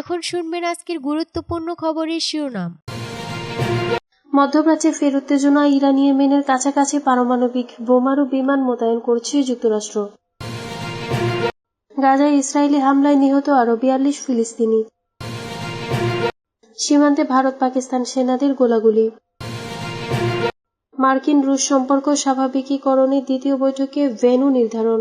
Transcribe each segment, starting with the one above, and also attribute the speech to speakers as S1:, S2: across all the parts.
S1: এখন শুনবেন আজকের গুরুত্বপূর্ণ খবরের শিরোনাম মধ্যপ্রাচ্যে ফের উত্তেজনা ইরানি ইয়েমেনের কাছাকাছি পারমাণবিক বোমারু বিমান মোতায়েন করছে যুক্তরাষ্ট্র গাজায় ইসরায়েলি হামলায় নিহত আরো বিয়াল্লিশ ফিলিস্তিনি সীমান্তে ভারত পাকিস্তান সেনাদের গোলাগুলি মার্কিন রুশ সম্পর্ক স্বাভাবিকীকরণের দ্বিতীয় বৈঠকে ভেনু নির্ধারণ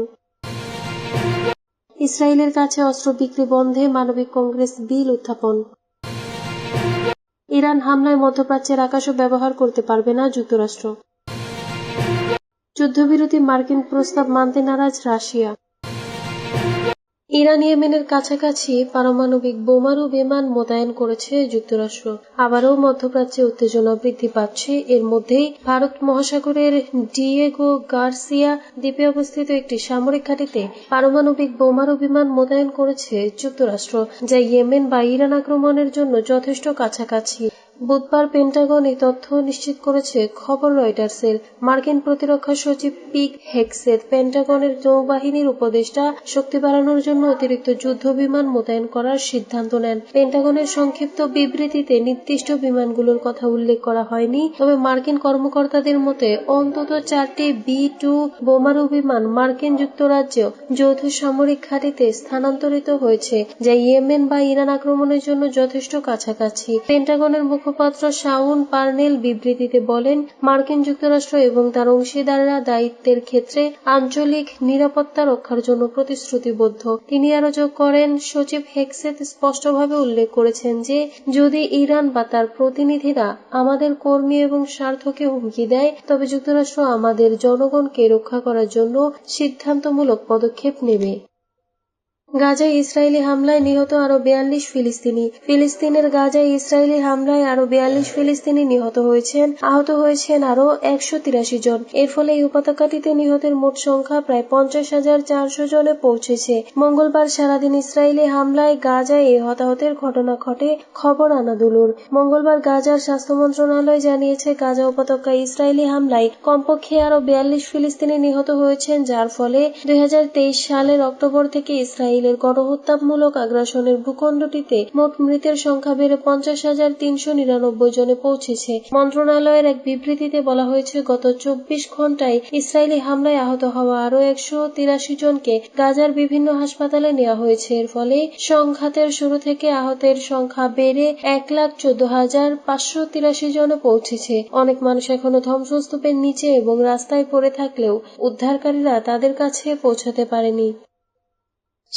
S1: ইসরায়েলের কাছে অস্ত্র বিক্রি বন্ধে মানবিক কংগ্রেস বিল উত্থাপন ইরান হামলায় মধ্যপ্রাচ্যের আকাশও ব্যবহার করতে পারবে না যুক্তরাষ্ট্র যুদ্ধবিরতি মার্কিন প্রস্তাব মানতে নারাজ রাশিয়া ইরান ইয়েমেনের কাছাকাছি পারমাণবিক বোমারু বিমান মোতায়েন করেছে যুক্তরাষ্ট্র আবারও মধ্যপ্রাচ্যে উত্তেজনা বৃদ্ধি পাচ্ছে এর মধ্যেই ভারত মহাসাগরের ডিয়েগো গার্সিয়া দ্বীপে অবস্থিত একটি সামরিক ঘাঁটিতে পারমাণবিক বোমারু বিমান মোতায়েন করেছে যুক্তরাষ্ট্র যা ইয়েমেন বা ইরান আক্রমণের জন্য যথেষ্ট কাছাকাছি বুধবার পেন্টাগন এই তথ্য নিশ্চিত করেছে খবর রয়টার্সের মার্কিন প্রতিরক্ষা সচিব পিক হেক্সের পেন্টাগনের নৌবাহিনীর উপদেষ্টা শক্তি বাড়ানোর জন্য অতিরিক্ত যুদ্ধ বিমান মোতায়েন করার সিদ্ধান্ত নেন পেন্টাগনের সংক্ষিপ্ত বিবৃতিতে নির্দিষ্ট বিমানগুলোর কথা উল্লেখ করা হয়নি তবে মার্কিন কর্মকর্তাদের মতে অন্তত চারটি বি টু বোমারু বিমান মার্কিন যুক্তরাজ্য যৌথ সামরিক ঘাঁটিতে স্থানান্তরিত হয়েছে যা ইয়েমেন বা ইরান আক্রমণের জন্য যথেষ্ট কাছাকাছি পেন্টাগনের মুখ মুখপাত্র শাউন পার্নেল বিবৃতিতে বলেন মার্কিন যুক্তরাষ্ট্র এবং তার অংশীদাররা দায়িত্বের ক্ষেত্রে আঞ্চলিক নিরাপত্তা রক্ষার জন্য প্রতিশ্রুতিবদ্ধ তিনি আরো যোগ করেন সচিব হেক্সেত স্পষ্টভাবে উল্লেখ করেছেন যে যদি ইরান বা তার প্রতিনিধিরা আমাদের কর্মী এবং স্বার্থকে হুমকি দেয় তবে যুক্তরাষ্ট্র আমাদের জনগণকে রক্ষা করার জন্য সিদ্ধান্তমূলক পদক্ষেপ নেবে গাজায় ইসরায়েলি হামলায় নিহত আরো বিয়াল্লিশ ফিলিস্তিনি ফিলিস্তিনের গাজায় ইসরায়েলি হামলায় আরো বিয়াল্লিশ ফিলিস্তিনি নিহত হয়েছেন আহত হয়েছেন আরো একশো তিরাশি জন এর ফলে এই উপত্যকাটিতে নিহতের মোট সংখ্যা প্রায় পঞ্চাশ হাজার চারশো জনে পৌঁছেছে মঙ্গলবার সারাদিন ইসরায়েলি হামলায় গাজায় এই হতাহতের ঘটনা ঘটে খবর আনা দুলুর মঙ্গলবার গাজার স্বাস্থ্য মন্ত্রণালয় জানিয়েছে গাজা উপত্যকায় ইসরায়েলি হামলায় কমপক্ষে আরো বিয়াল্লিশ ফিলিস্তিনি নিহত হয়েছেন যার ফলে দুই সালের অক্টোবর থেকে ইসরায়েল ইসরায়েলের গণহত্যামূলক আগ্রাসনের ভূখণ্ডটিতে মোট মৃতের সংখ্যা বেড়ে পঞ্চাশ হাজার তিনশো নিরানব্বই জনে পৌঁছেছে মন্ত্রণালয়ের এক বিবৃতিতে বলা হয়েছে গত চব্বিশ ঘন্টায় ইসরায়েলি হামলায় আহত হওয়া আরও একশো তিরাশি জনকে গাজার বিভিন্ন হাসপাতালে নেওয়া হয়েছে এর ফলে সংঘাতের শুরু থেকে আহতের সংখ্যা বেড়ে এক লাখ চোদ্দ হাজার পাঁচশো তিরাশি জনে পৌঁছেছে অনেক মানুষ এখনো ধ্বংসস্তূপের নিচে এবং রাস্তায় পড়ে থাকলেও উদ্ধারকারীরা তাদের কাছে পৌঁছাতে পারেনি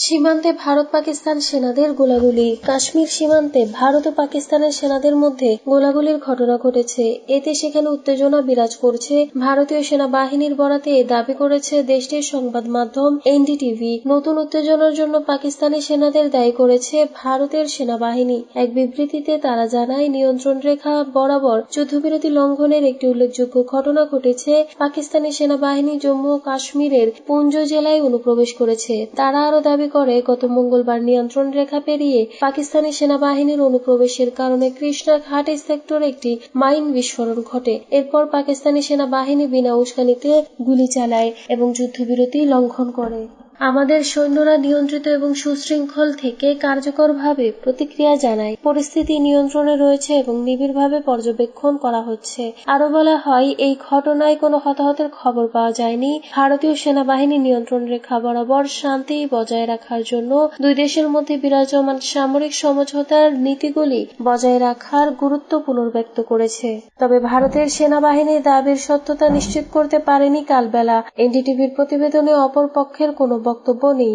S1: সীমান্তে ভারত পাকিস্তান সেনাদের গোলাগুলি কাশ্মীর সীমান্তে ভারত ও পাকিস্তানের সেনাদের মধ্যে গোলাগুলির ঘটনা ঘটেছে এতে সেখানে উত্তেজনা বিরাজ করছে ভারতীয় সেনাবাহিনীর বরাতে দাবি করেছে দেশটির সংবাদ মাধ্যম এনডিটিভি নতুন উত্তেজনার জন্য পাকিস্তানি সেনাদের দায়ী করেছে ভারতের সেনাবাহিনী এক বিবৃতিতে তারা জানায় নিয়ন্ত্রণ রেখা বরাবর যুদ্ধবিরতি লঙ্ঘনের একটি উল্লেখযোগ্য ঘটনা ঘটেছে পাকিস্তানি সেনাবাহিনী জম্মু ও কাশ্মীরের পুঞ্জ জেলায় অনুপ্রবেশ করেছে তারা আরো দাবি করে গত মঙ্গলবার নিয়ন্ত্রণ রেখা পেরিয়ে পাকিস্তানি সেনাবাহিনীর অনুপ্রবেশের কারণে কৃষ্ণা ঘাট সেক্টর একটি মাইন বিস্ফোরণ ঘটে এরপর পাকিস্তানি সেনাবাহিনী বিনা উস্কানিতে গুলি চালায় এবং যুদ্ধবিরতি লঙ্ঘন করে আমাদের সৈন্যরা নিয়ন্ত্রিত এবং সুশৃঙ্খল থেকে কার্যকরভাবে প্রতিক্রিয়া জানায় পরিস্থিতি নিয়ন্ত্রণে রয়েছে এবং নিবিড়ভাবে পর্যবেক্ষণ করা হচ্ছে আরো বলা হয় এই ঘটনায় কোনো হতাহতের খবর পাওয়া যায়নি ভারতীয় সেনাবাহিনী নিয়ন্ত্রণ রেখা বরাবর শান্তি বজায় রাখার জন্য দুই দেশের মধ্যে বিরাজমান সামরিক সমঝোতার নীতিগুলি বজায় রাখার গুরুত্ব পুনর্ব্যক্ত করেছে তবে ভারতের সেনাবাহিনীর দাবির সত্যতা নিশ্চিত করতে পারেনি কালবেলা এনডিটিভির প্রতিবেদনে অপর পক্ষের কোনো বক্তব্য নেই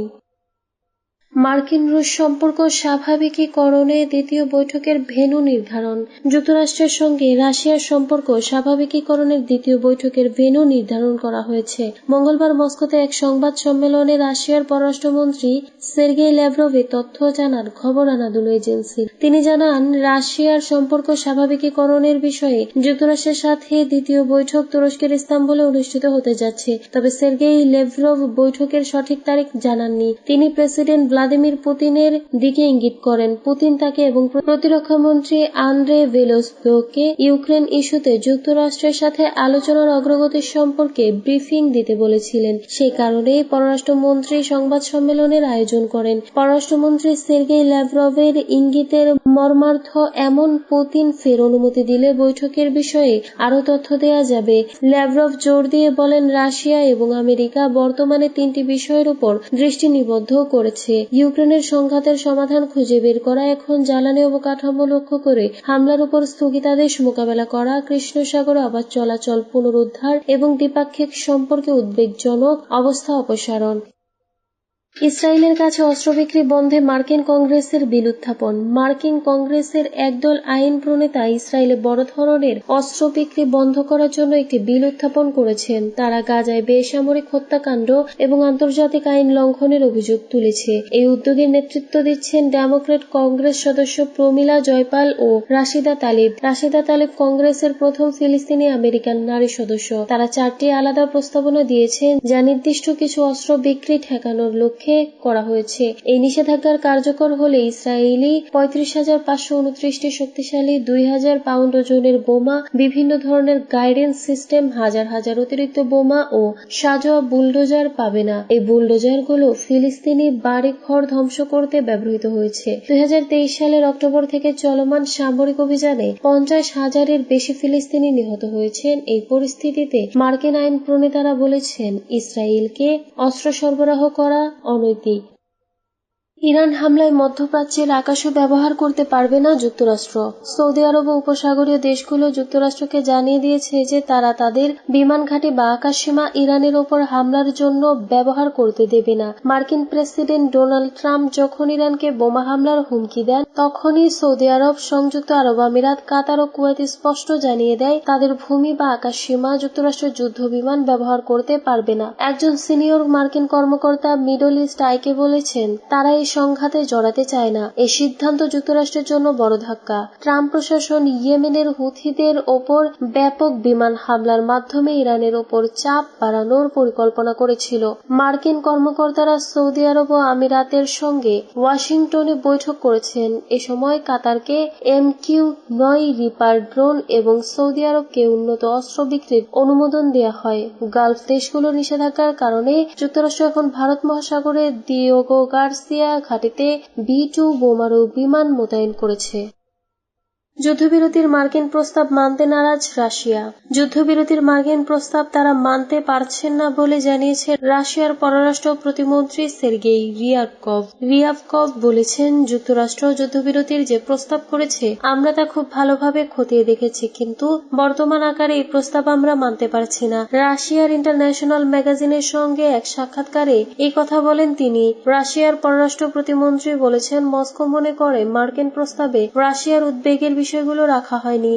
S1: মার্কিন রুশ সম্পর্ক স্বাভাবিকীকরণে দ্বিতীয় বৈঠকের ভেনু নির্ধারণ যুক্তরাষ্ট্রের সঙ্গে রাশিয়ার সম্পর্ক স্বাভাবিকীকরণের দ্বিতীয় বৈঠকের ভেনু নির্ধারণ করা হয়েছে মঙ্গলবার মস্কোতে এক সংবাদ সম্মেলনে রাশিয়ার পররাষ্ট্রমন্ত্রী সের্গেই ল্যাভরভ তথ্য জানার খবর আনাদুল এজেন্সির তিনি জানান রাশিয়ার সম্পর্ক স্বাভাবিকীকরণের বিষয়ে যুক্তরাষ্ট্রের সাথে দ্বিতীয় বৈঠক তুরস্কের ইস্তাম্বুলে অনুষ্ঠিত হতে যাচ্ছে তবে সের্গেই লেভরভ বৈঠকের সঠিক তারিখ জানাননি তিনি প্রেসিডেন্ট ভ্লাদিমির পুতিনের দিকে ইঙ্গিত করেন পুতিন তাকে এবং প্রতিরক্ষামন্ত্রী আন্দ্রে ভেলোসভকে ইউক্রেন ইস্যুতে যুক্তরাষ্ট্রের সাথে আলোচনার অগ্রগতি সম্পর্কে ব্রিফিং দিতে বলেছিলেন সে কারণেই পররাষ্ট্রমন্ত্রী সংবাদ সম্মেলনের আয়োজন করেন পররাষ্ট্রমন্ত্রী সের্গেই ল্যাভরভের ইঙ্গিতের মর্মার্থ এমন পুতিন ফের অনুমতি দিলে বৈঠকের বিষয়ে আরও তথ্য দেয়া যাবে ল্যাভরভ জোর দিয়ে বলেন রাশিয়া এবং আমেরিকা বর্তমানে তিনটি বিষয়ের উপর দৃষ্টি নিবদ্ধ করেছে ইউক্রেনের সংঘাতের সমাধান খুঁজে বের করা এখন জ্বালানি অবকাঠামো লক্ষ্য করে হামলার উপর স্থগিতাদেশ মোকাবেলা করা কৃষ্ণ সাগরে আবার চলাচল পুনরুদ্ধার এবং দ্বিপাক্ষিক সম্পর্কে উদ্বেগজনক অবস্থা অপসারণ ইসরায়েলের কাছে অস্ত্র বিক্রি বন্ধে মার্কিন কংগ্রেসের বিল উত্থাপন মার্কিন কংগ্রেসের একদল আইন প্রণেতা ইসরায়েলে বড় ধরনের অস্ত্র বিক্রি বন্ধ করার জন্য একটি বিল উত্থাপন করেছেন তারা গাজায় বেসামরিক হত্যাকাণ্ড এবং আন্তর্জাতিক আইন লঙ্ঘনের অভিযোগ তুলেছে এই উদ্যোগের নেতৃত্ব দিচ্ছেন ডেমোক্রেট কংগ্রেস সদস্য প্রমিলা জয়পাল ও রাশিদা তালিব রাশিদা তালিব কংগ্রেসের প্রথম ফিলিস্তিনি আমেরিকান নারী সদস্য তারা চারটি আলাদা প্রস্তাবনা দিয়েছেন যা নির্দিষ্ট কিছু অস্ত্র বিক্রি ঠেকানোর লক্ষ্যে লক্ষ্যে করা হয়েছে এই নিষেধাজ্ঞার কার্যকর হলে ইসরায়েলি পঁয়ত্রিশ হাজার পাঁচশো উনত্রিশটি শক্তিশালী দুই হাজার পাউন্ড ওজনের বোমা বিভিন্ন ধরনের গাইডেন্স সিস্টেম হাজার হাজার অতিরিক্ত বোমা ও সাজোয়া বুলডোজার পাবে না এই বুলডোজারগুলো ফিলিস্তিনি বাড়ি ঘর ধ্বংস করতে ব্যবহৃত হয়েছে দুই সালের অক্টোবর থেকে চলমান সামরিক অভিযানে পঞ্চাশ হাজারের বেশি ফিলিস্তিনি নিহত হয়েছেন এই পরিস্থিতিতে মার্কিন আইন প্রণেতারা বলেছেন ইসরায়েলকে অস্ত্র সরবরাহ করা already ইরান হামলায় মধ্যপ্রাচ্যের আকাশও ব্যবহার করতে পারবে না যুক্তরাষ্ট্র সৌদি আরব উপসাগরীয় দেশগুলো যুক্তরাষ্ট্রকে জানিয়ে দিয়েছে যে তারা তাদের বিমান ঘাঁটি বা আকাশ সীমা ইরানের ওপর হামলার জন্য ব্যবহার করতে দেবে না মার্কিন প্রেসিডেন্ট ডোনাল্ড ট্রাম্প যখন ইরানকে বোমা হামলার হুমকি দেন তখনই সৌদি আরব সংযুক্ত আরব আমিরাত কাতার ও কুয়েত স্পষ্ট জানিয়ে দেয় তাদের ভূমি বা আকাশ সীমা যুক্তরাষ্ট্র যুদ্ধ বিমান ব্যবহার করতে পারবে না একজন সিনিয়র মার্কিন কর্মকর্তা মিডল ইস্ট আইকে বলেছেন তারা এই সংঘাতে জড়াতে চায় না এ সিদ্ধান্ত যুক্তরাষ্ট্রের জন্য বড় ধাক্কা ট্রাম্প প্রশাসন ইয়েমেনের হুথিদের ওপর ব্যাপক বিমান হামলার মাধ্যমে ইরানের ওপর চাপ বাড়ানোর পরিকল্পনা করেছিল মার্কিন কর্মকর্তারা সৌদি আরব ও আমিরাতের সঙ্গে ওয়াশিংটনে বৈঠক করেছেন এ সময় কাতারকে এম কিউ নয় রিপার ড্রোন এবং সৌদি আরবকে উন্নত অস্ত্র বিক্রির অনুমোদন দেওয়া হয় গালফ দেশগুলোর নিষেধাজ্ঞার কারণে যুক্তরাষ্ট্র এখন ভারত মহাসাগরে দিওগো গার্সিয়া ঘাঁটিতে বি টু বোমারু বিমান মোতায়েন করেছে যুদ্ধবিরতির মার্কিন প্রস্তাব মানতে নারাজ রাশিয়া যুদ্ধবিরতির মার্কিন প্রস্তাব তারা মানতে পারছেন না বলে জানিয়েছে রাশিয়ার পররাষ্ট্র প্রতিমন্ত্রী সের্গেই রিয়াকভ রিয়াকভ বলেছেন যুক্তরাষ্ট্র যুদ্ধবিরতির যে প্রস্তাব করেছে আমরা তা খুব ভালোভাবে খতিয়ে দেখেছি কিন্তু বর্তমান আকারে এই প্রস্তাব আমরা মানতে পারছি না রাশিয়ার ইন্টারন্যাশনাল ম্যাগাজিনের সঙ্গে এক সাক্ষাৎকারে এই কথা বলেন তিনি রাশিয়ার পররাষ্ট্র প্রতিমন্ত্রী বলেছেন মস্কো মনে করে মার্কিন প্রস্তাবে রাশিয়ার উদ্বেগের বিষয়গুলো রাখা হয়নি